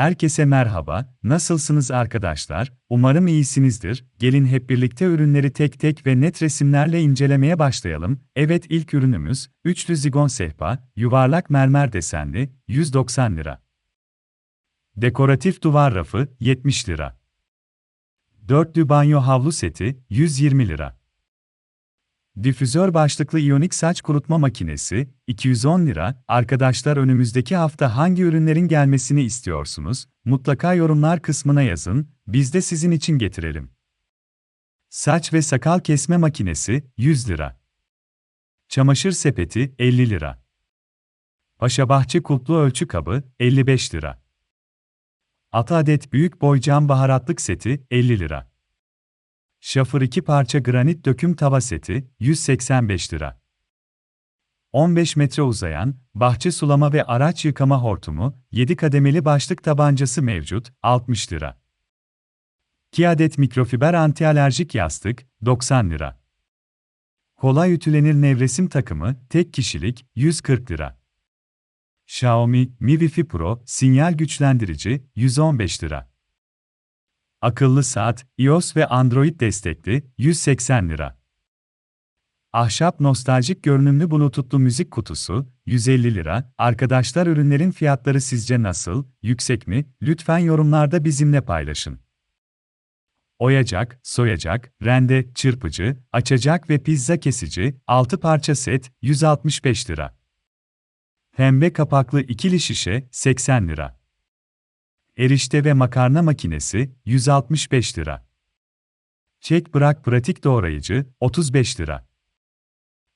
Herkese merhaba, nasılsınız arkadaşlar? Umarım iyisinizdir. Gelin hep birlikte ürünleri tek tek ve net resimlerle incelemeye başlayalım. Evet ilk ürünümüz, üçlü zigon sehpa, yuvarlak mermer desenli, 190 lira. Dekoratif duvar rafı, 70 lira. Dörtlü banyo havlu seti, 120 lira. Difüzör başlıklı iyonik saç kurutma makinesi, 210 lira. Arkadaşlar önümüzdeki hafta hangi ürünlerin gelmesini istiyorsunuz? Mutlaka yorumlar kısmına yazın, biz de sizin için getirelim. Saç ve sakal kesme makinesi, 100 lira. Çamaşır sepeti, 50 lira. Paşabahçe kulplu ölçü kabı, 55 lira. 6 adet büyük boy cam baharatlık seti, 50 lira. Şafır 2 parça granit döküm tava seti, 185 lira. 15 metre uzayan, bahçe sulama ve araç yıkama hortumu, 7 kademeli başlık tabancası mevcut, 60 lira. 2 adet mikrofiber antialerjik yastık, 90 lira. Kolay ütülenir nevresim takımı, tek kişilik, 140 lira. Xiaomi Mi Wi-Fi Pro, sinyal güçlendirici, 115 lira. Akıllı saat, iOS ve Android destekli, 180 lira. Ahşap nostaljik görünümlü bluetoothlu müzik kutusu, 150 lira. Arkadaşlar ürünlerin fiyatları sizce nasıl, yüksek mi? Lütfen yorumlarda bizimle paylaşın. Oyacak, soyacak, rende, çırpıcı, açacak ve pizza kesici, 6 parça set, 165 lira. Pembe kapaklı ikili şişe, 80 lira. Erişte ve makarna makinesi, 165 lira. Çek bırak pratik doğrayıcı, 35 lira.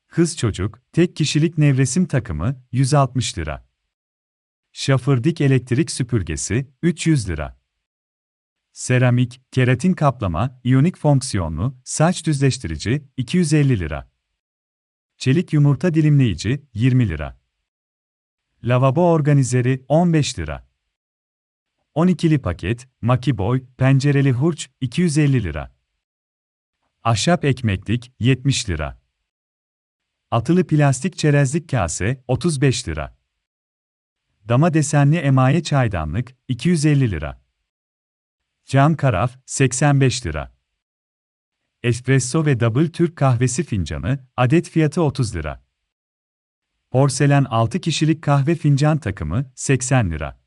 Kız çocuk, tek kişilik nevresim takımı, 160 lira. Şafırdik elektrik süpürgesi, 300 lira. Seramik, keratin kaplama, iyonik fonksiyonlu, saç düzleştirici, 250 lira. Çelik yumurta dilimleyici, 20 lira. Lavabo organizeri, 15 lira. 12'li paket, Makiboy, pencereli hurç, 250 lira. Ahşap ekmeklik, 70 lira. Atılı plastik çerezlik kase, 35 lira. Dama desenli emaye çaydanlık, 250 lira. Cam karaf, 85 lira. Espresso ve double Türk kahvesi fincanı, adet fiyatı 30 lira. Porselen 6 kişilik kahve fincan takımı, 80 lira.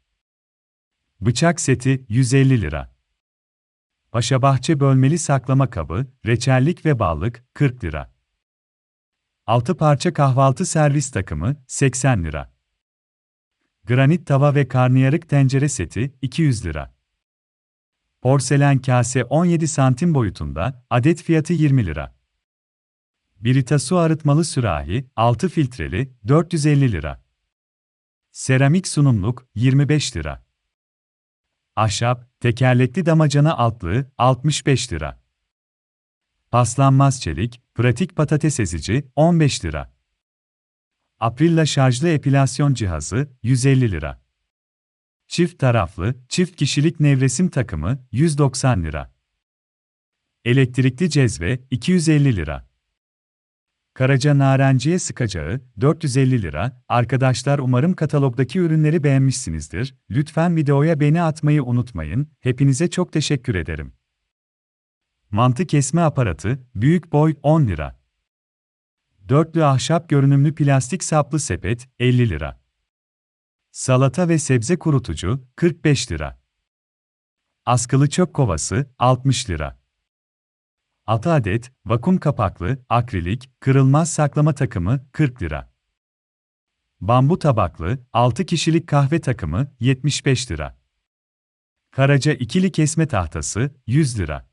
Bıçak seti 150 lira. Paşabahçe bölmeli saklama kabı, reçellik ve ballık 40 lira. 6 parça kahvaltı servis takımı 80 lira. Granit tava ve karnıyarık tencere seti 200 lira. Porselen kase 17 santim boyutunda, adet fiyatı 20 lira. Birita su arıtmalı sürahi 6 filtreli 450 lira. Seramik sunumluk 25 lira. Ahşap, tekerlekli damacana altlığı, 65 lira. Paslanmaz çelik, pratik patates ezici, 15 lira. Aprilla şarjlı epilasyon cihazı, 150 lira. Çift taraflı, çift kişilik nevresim takımı, 190 lira. Elektrikli cezve, 250 lira. Karaca narenciye sıkacağı, 450 lira. Arkadaşlar umarım katalogdaki ürünleri beğenmişsinizdir. Lütfen videoya beğeni atmayı unutmayın. Hepinize çok teşekkür ederim. Mantı kesme aparatı, büyük boy 10 lira. Dörtlü ahşap görünümlü plastik saplı sepet, 50 lira. Salata ve sebze kurutucu, 45 lira. Askılı çöp kovası, 60 lira. 6 adet, vakum kapaklı, akrilik, kırılmaz saklama takımı, 40 lira. Bambu tabaklı, 6 kişilik kahve takımı, 75 lira. Karaca ikili kesme tahtası, 100 lira.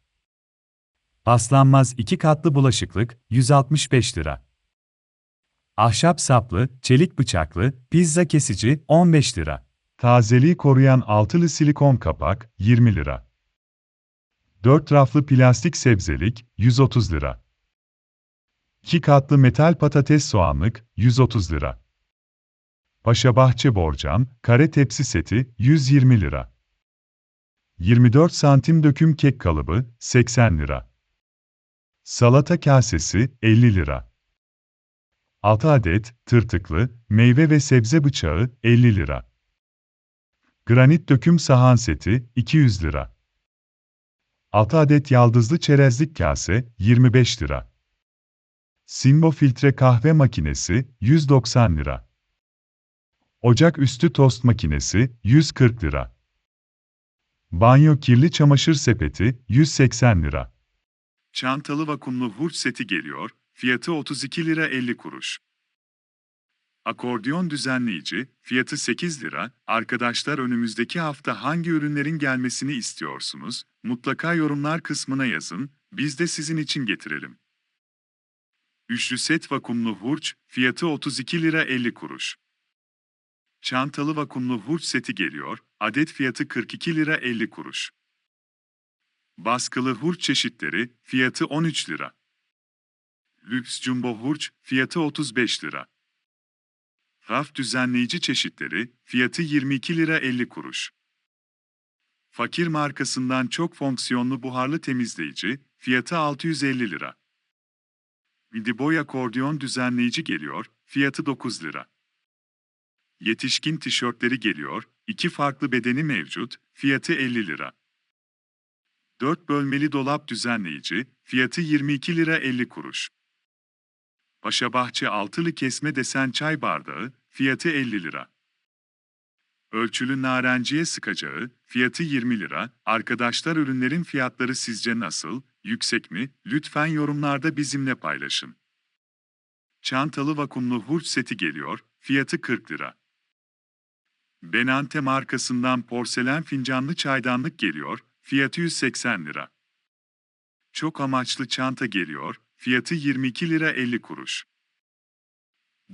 Paslanmaz iki katlı bulaşıklık, 165 lira. Ahşap saplı, çelik bıçaklı, pizza kesici, 15 lira. Tazeliği koruyan altılı silikon kapak, 20 lira. 4 raflı plastik sebzelik, 130 lira. 2 katlı metal patates soğanlık, 130 lira. Paşabahçe borcam, kare tepsi seti, 120 lira. 24 santim döküm kek kalıbı, 80 lira. Salata kasesi, 50 lira. 6 adet, tırtıklı, meyve ve sebze bıçağı, 50 lira. Granit döküm sahan seti 200 lira. 6 adet yaldızlı çerezlik kase 25 lira. Simbo filtre kahve makinesi 190 lira. Ocak üstü tost makinesi 140 lira. Banyo kirli çamaşır sepeti 180 lira. Çantalı vakumlu hurç seti geliyor, fiyatı 32 lira 50 kuruş. Akordiyon düzenleyici, fiyatı 8 lira. Arkadaşlar önümüzdeki hafta hangi ürünlerin gelmesini istiyorsunuz? Mutlaka yorumlar kısmına yazın, biz de sizin için getirelim. Üçlü set vakumlu hurç, fiyatı 32 lira 50 kuruş. Çantalı vakumlu hurç seti geliyor, adet fiyatı 42 lira 50 kuruş. Baskılı hurç çeşitleri, fiyatı 13 lira. Lüks jumbo hurç, fiyatı 35 lira. Raf düzenleyici çeşitleri, fiyatı 22 lira 50 kuruş. Fakir markasından çok fonksiyonlu buharlı temizleyici, fiyatı 650 lira. Midiboy akordiyon düzenleyici geliyor, fiyatı 9 lira. Yetişkin tişörtleri geliyor, iki farklı bedeni mevcut, fiyatı 50 lira. 4 bölmeli dolap düzenleyici, fiyatı 22 lira 50 kuruş. Paşabahçe altılı kesme desen çay bardağı, fiyatı 50 lira. Ölçülü narenciye sıkacağı, fiyatı 20 lira. Arkadaşlar ürünlerin fiyatları sizce nasıl, yüksek mi? Lütfen yorumlarda bizimle paylaşın. Çantalı vakumlu hurç seti geliyor, fiyatı 40 lira. Benante markasından porselen fincanlı çaydanlık geliyor, fiyatı 180 lira. Çok amaçlı çanta geliyor, fiyatı 22 lira 50 kuruş.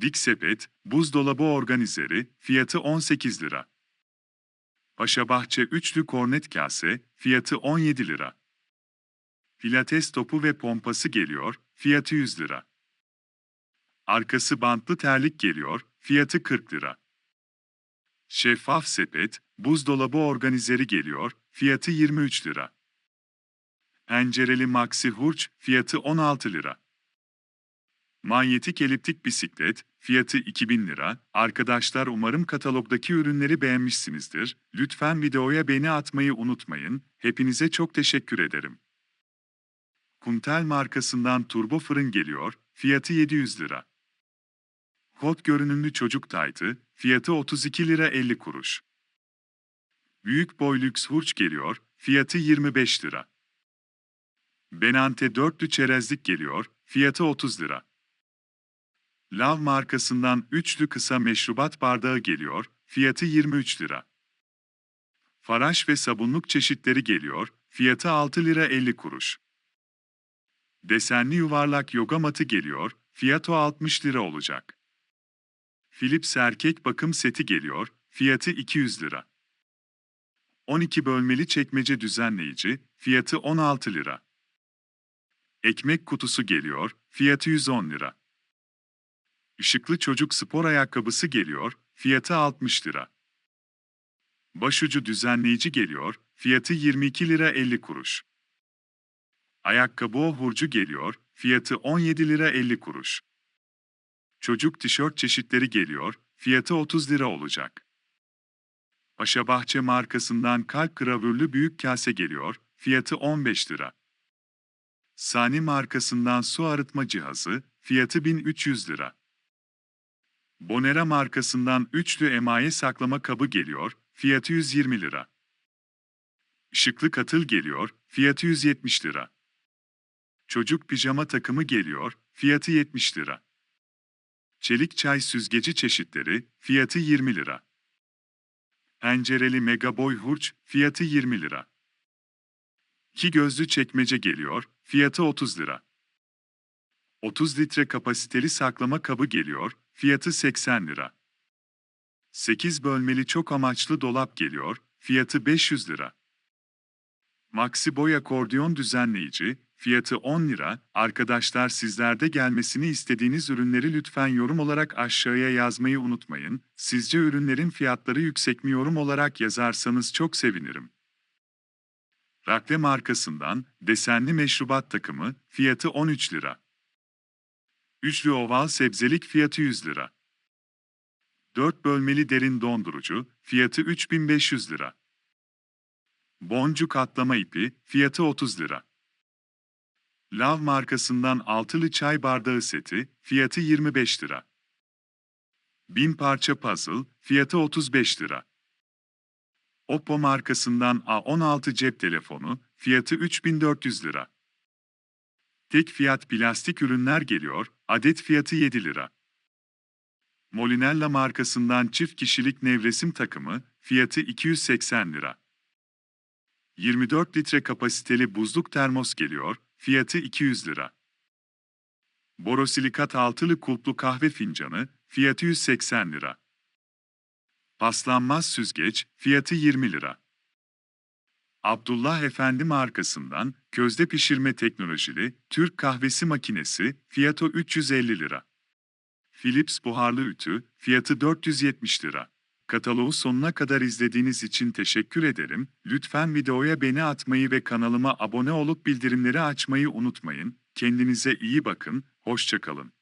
Dik sepet, buzdolabı organizeri, fiyatı 18 lira. Paşabahçe üçlü kornet kase, fiyatı 17 lira. Pilates topu ve pompası geliyor, fiyatı 100 lira. Arkası bantlı terlik geliyor, fiyatı 40 lira. Şeffaf sepet, buzdolabı organizeri geliyor, fiyatı 23 lira. Pencereli maxi hurç, fiyatı 16 lira. Manyetik eliptik bisiklet, fiyatı 2000 lira. Arkadaşlar umarım katalogdaki ürünleri beğenmişsinizdir. Lütfen videoya beğeni atmayı unutmayın. Hepinize çok teşekkür ederim. Kuntel markasından turbo fırın geliyor, fiyatı 700 lira. Kot görünümlü çocuk taytı, fiyatı 32 lira 50 kuruş. Büyük boy lüks hurç geliyor, fiyatı 25 lira. Benante dörtlü çerezlik geliyor, fiyatı 30 lira. Lav markasından üçlü kısa meşrubat bardağı geliyor, fiyatı 23 lira. Faraş ve sabunluk çeşitleri geliyor, fiyatı 6 lira 50 kuruş. Desenli yuvarlak yoga matı geliyor, fiyatı 60 lira olacak. Philips erkek bakım seti geliyor, fiyatı 200 lira. 12 bölmeli çekmece düzenleyici, fiyatı 16 lira. Ekmek kutusu geliyor, fiyatı 110 lira. Işıklı çocuk spor ayakkabısı geliyor, fiyatı 60 lira. Başucu düzenleyici geliyor, fiyatı 22 lira 50 kuruş. Ayakkabı o hurcu geliyor, fiyatı 17 lira 50 kuruş. Çocuk tişört çeşitleri geliyor, fiyatı 30 lira olacak. Paşabahçe markasından kalp gravürlü büyük kase geliyor, fiyatı 15 lira. Sani markasından su arıtma cihazı, fiyatı 1300 lira. Bonera markasından üçlü emaye saklama kabı geliyor, fiyatı 120 lira. Işıklı katıl geliyor, fiyatı 170 lira. Çocuk pijama takımı geliyor, fiyatı 70 lira. Çelik çay süzgeci çeşitleri, fiyatı 20 lira. Pencereli mega boy hurç, fiyatı 20 lira. İki gözlü çekmece geliyor, fiyatı 30 lira. 30 litre kapasiteli saklama kabı geliyor, fiyatı 80 lira. 8 bölmeli çok amaçlı dolap geliyor, fiyatı 500 lira. Maxi boy akordiyon düzenleyici, fiyatı 10 lira. Arkadaşlar sizlerde gelmesini istediğiniz ürünleri lütfen yorum olarak aşağıya yazmayı unutmayın. Sizce ürünlerin fiyatları yüksek mi yorum olarak yazarsanız çok sevinirim. Rakle markasından desenli meşrubat takımı, fiyatı 13 lira. Üçlü oval sebzelik fiyatı 100 lira. 4 bölmeli derin dondurucu, fiyatı 3500 lira. Boncuk atlama ipi, fiyatı 30 lira. Lav markasından altılı çay bardağı seti, fiyatı 25 lira. 1000 parça puzzle, fiyatı 35 lira. Oppo markasından A16 cep telefonu, fiyatı 3400 lira. Tek fiyat plastik ürünler geliyor, adet fiyatı 7 lira. Molinella markasından çift kişilik nevresim takımı, fiyatı 280 lira. 24 litre kapasiteli buzluk termos geliyor, fiyatı 200 lira. Borosilikat altılı kulplu kahve fincanı, fiyatı 180 lira. Paslanmaz süzgeç, fiyatı 20 lira. Abdullah Efendi markasından közde pişirme teknolojili Türk kahvesi makinesi, fiyatı 350 lira. Philips buharlı ütü, fiyatı 470 lira. Kataloğu sonuna kadar izlediğiniz için teşekkür ederim. Lütfen videoya beni atmayı ve kanalıma abone olup bildirimleri açmayı unutmayın. Kendinize iyi bakın, hoşçakalın.